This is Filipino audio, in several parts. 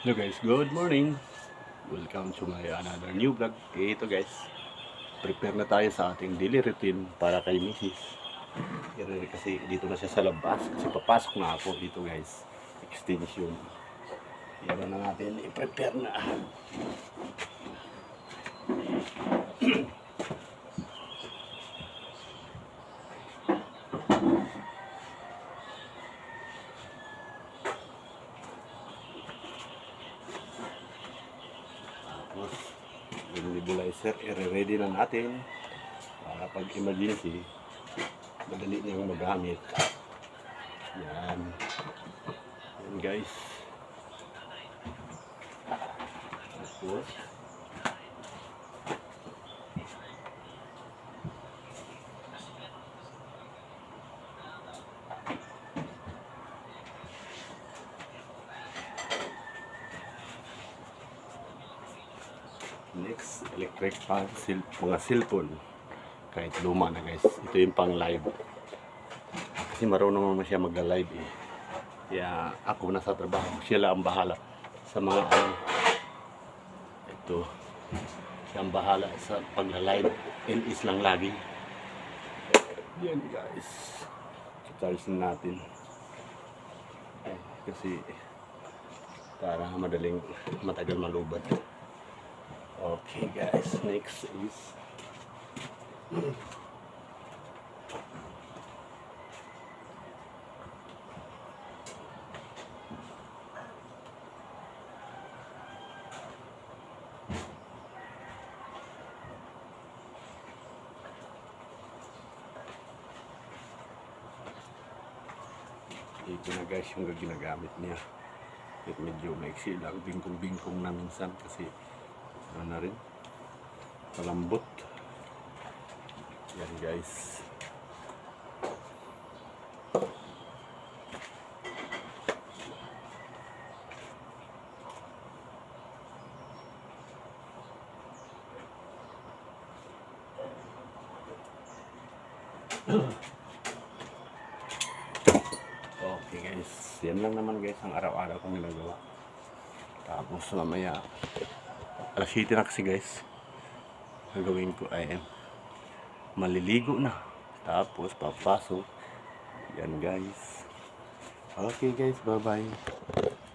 Hello guys, good morning. Welcome to my another new vlog. Ito guys, prepare na tayo sa ating daily routine para kay Mrs. Kasi dito na siya sa labas kasi papasok na ako dito guys. Extension. Yan na natin, i-prepare na. Nebulizer, i-ready na natin para pag emergency, madali niyang magamit. Yan. Yan guys. Tapos, Next, electric fan, sil mga cellphone. Kahit luma na guys. Ito yung pang live. Kasi marunong naman siya mag-live eh. Kaya ako na sa trabaho. Siya lang ang bahala sa mga ano. Ito. Siya ang bahala sa pag-live. NS lang lagi. Yan guys. Charge na natin. Eh, kasi para madaling matagal malubad. Okay guys, next is ito na guys yung ginagamit niya. At medyo maiksi lang, bingkong-bingkong na minsan kasi ano na rin? Palambot yan guys. Okay guys. Yan lang naman guys ang araw-araw kong ginagawa. Tapos mamaya alas 7 na kasi guys. Gagawin ko ay maliligo na. Tapos papasok. Yan guys. Okay guys. Bye bye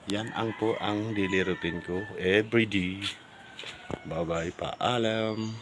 yan ang po ang daily routine ko every day. Bye bye paalam